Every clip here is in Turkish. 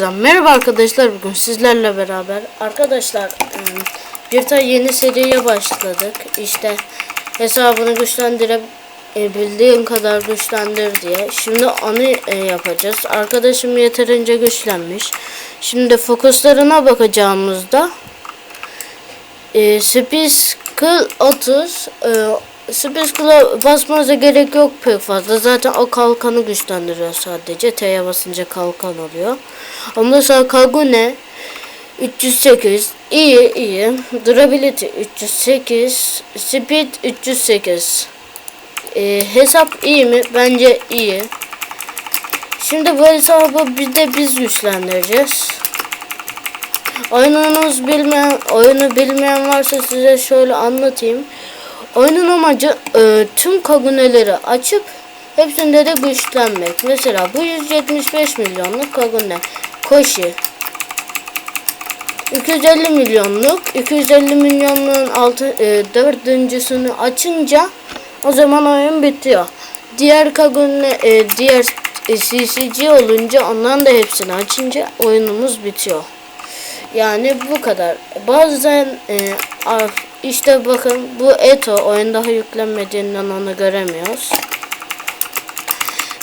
Merhaba arkadaşlar bugün sizlerle beraber. Arkadaşlar bir tane yeni seriye başladık. İşte hesabını güçlendirebildiğin kadar güçlendir diye. Şimdi onu e, yapacağız. Arkadaşım yeterince güçlenmiş. Şimdi fokuslarına bakacağımızda e, Spiskal 30 e, Spiskal'a basmanıza gerek yok pek fazla. Zaten o kalkanı güçlendiriyor sadece. T'ye basınca kalkan oluyor. Ondan sonra Kagune 308 iyi iyi. Durability 308 Speed 308 e, Hesap iyi mi? Bence iyi. Şimdi bu hesabı bir de biz güçlendireceğiz. Oyununuz bilmeyen, oyunu bilmeyen varsa size şöyle anlatayım. Oyunun amacı e, tüm kaguneleri açıp hepsinde de güçlenmek. Mesela bu 175 milyonluk kagune. Koshi. 250 milyonluk. 250 milyonluğun altı, e, dördüncüsünü açınca o zaman oyun bitiyor. Diğer kagune, e, diğer e, CCG olunca ondan da hepsini açınca oyunumuz bitiyor. Yani bu kadar. Bazen e, işte bakın bu Eto oyun daha yüklenmediğinden onu göremiyoruz.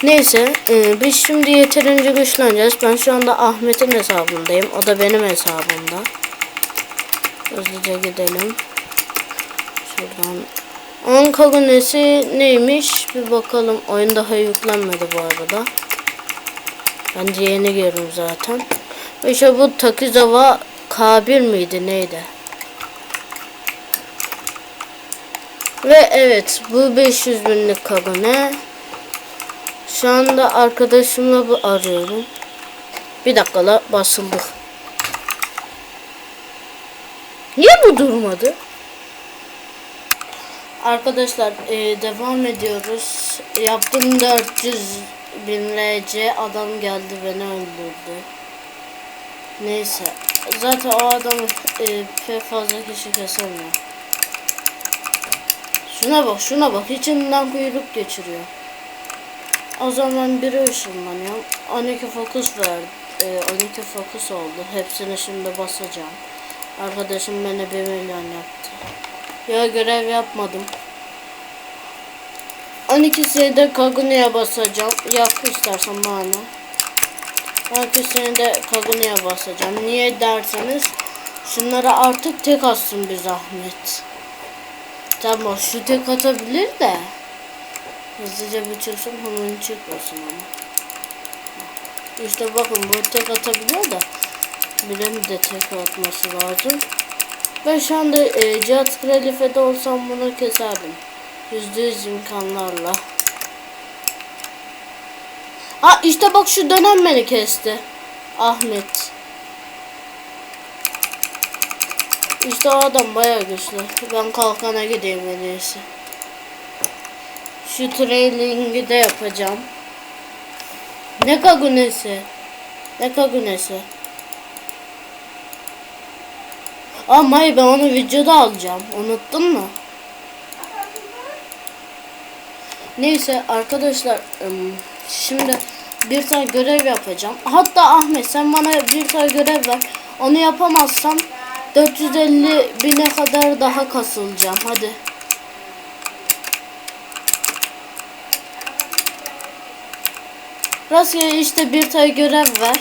Neyse e, biz şimdi yeterince güçleneceğiz. Ben şu anda Ahmet'in hesabındayım. O da benim hesabımda. Hızlıca gidelim. Şuradan. 10 kagunesi neymiş? Bir bakalım. Oyun daha yüklenmedi bu arada. Ben de yeni girdim zaten. İşte bu Takizawa K1 miydi neydi? Ve evet bu 500 binlik kagune. Şu anda arkadaşımla bu arıyorum. Bir dakikala basıldı. Niye bu durmadı? Arkadaşlar e, devam ediyoruz. Yaptım 400 bin LC adam geldi beni öldürdü. Neyse. Zaten o adamı e, pek fazla kişi kesemiyor. Şuna bak şuna bak içinden kuyruk geçiriyor. O zaman biri ışınlanıyor. 12 fokus verdi. E, 12 fokus oldu. Hepsini şimdi basacağım. Arkadaşım beni 1 milyon yaptı. Ya görev yapmadım. 12'sini de Kagune'ye basacağım. Yap istersen bana. 12'sini de Kagune'ye basacağım. Niye derseniz şunlara artık tek atsın bir zahmet. Tamam şu tek atabilir de. Hızlıca bitirsin hemen çıkmasın ama. İşte bakın bu tek atabiliyor da. Birinin de tek atması lazım. Ben şu anda e, Cihat Kralife'de olsam bunu keserdim. Yüzde yüz imkanlarla. Ha işte bak şu dönem beni kesti. Ahmet. İşte o adam baya güçlü. Ben kalkana gideyim en iyisi. Şu trailingi de yapacağım. Ne kagunesi? Ne kagunesi? Ama hayır ben onu videoda alacağım. Unuttun mu? Neyse arkadaşlar şimdi bir tane görev yapacağım. Hatta Ahmet sen bana bir tane görev ver. Onu yapamazsam 450 bine kadar daha kasılacağım. Hadi. Rastgele işte bir tane görev ver.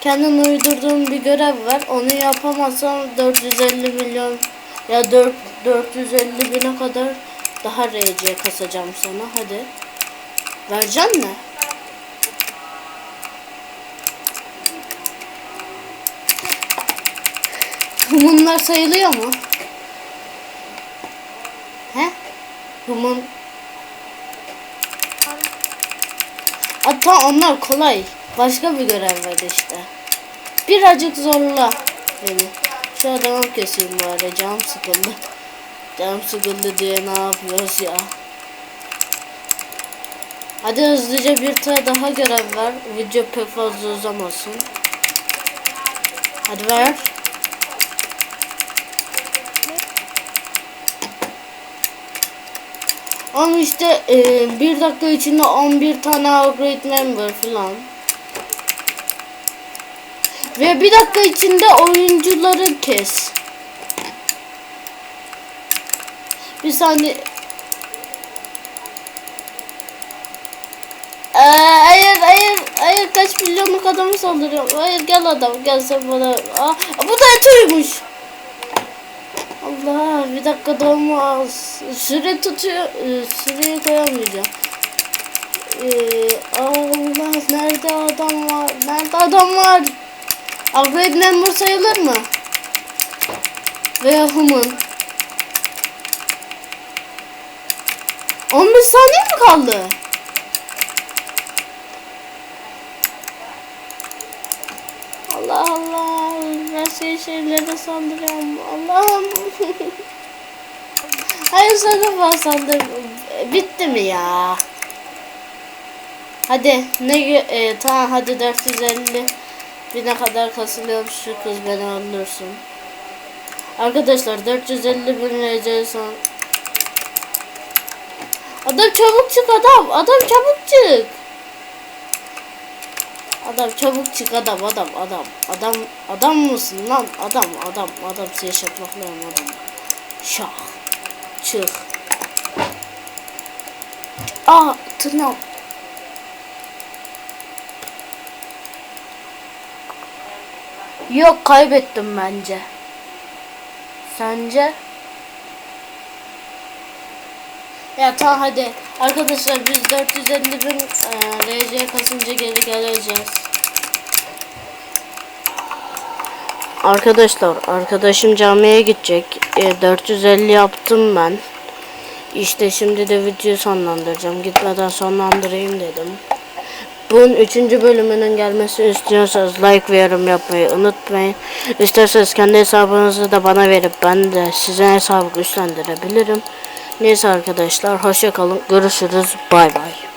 Kendin uydurduğun bir görev var. Onu yapamazsam 450 milyon ya 4 450 bine kadar daha RC kasacağım sana. Hadi. Vereceksin mi? Humunlar sayılıyor mu? He? Humun. Hatta onlar kolay. Başka bir görev var işte. Birazcık zorla beni. Şu adamı keseyim bari. Canım sıkıldı. Canım sıkıldı diye ne yapıyoruz ya. Hadi hızlıca bir tane daha görev ver. Video pek fazla uzamasın. Hadi ver. Ama işte e, bir dakika içinde 11 tane upgrade member falan. Ve bir dakika içinde oyuncuları kes. Bir saniye. Ee, hayır hayır hayır kaç milyonluk adamı saldırıyor. Hayır gel adam gel sen bana. Aa, bu da etuymuş. Allah bir dakika dolmaz. Süre tutuyor. Ee, süreyi koyamayacağım. Ee, Allah nerede adam var? Nerede adam var? Upgrade member sayılır mı? Veya human. 15 saniye mi kaldı? Allah Allah. Şey şeylere saldırıyorum. Allah'ım. Hayır sana ben saldır. Bitti mi ya? Hadi ne e, tamam hadi 450 bine kadar kasılıyorum şu kız beni öldürsün. Arkadaşlar 450 bin RC son. Adam çabuk çık adam. Adam çabuk çık. Adam çabuk çık adam adam adam. Adam adam mısın lan? Adam adam adam seni şaplaklıyorum adam. Şah. Çık. Aa tırnağım. Yok kaybettim bence. Sence? Ya tamam hadi. Arkadaşlar biz 450 bin e, RC kasınca geri geleceğiz. Arkadaşlar arkadaşım camiye gidecek. E, 450 yaptım ben. İşte şimdi de videoyu sonlandıracağım. Gitmeden sonlandırayım dedim. Bunun 3. bölümünün gelmesini istiyorsanız like ve yorum yapmayı unutmayın. İsterseniz kendi hesabınızı da bana verip ben de sizin hesabı güçlendirebilirim. Neyse arkadaşlar hoşça kalın. Görüşürüz. Bay bay.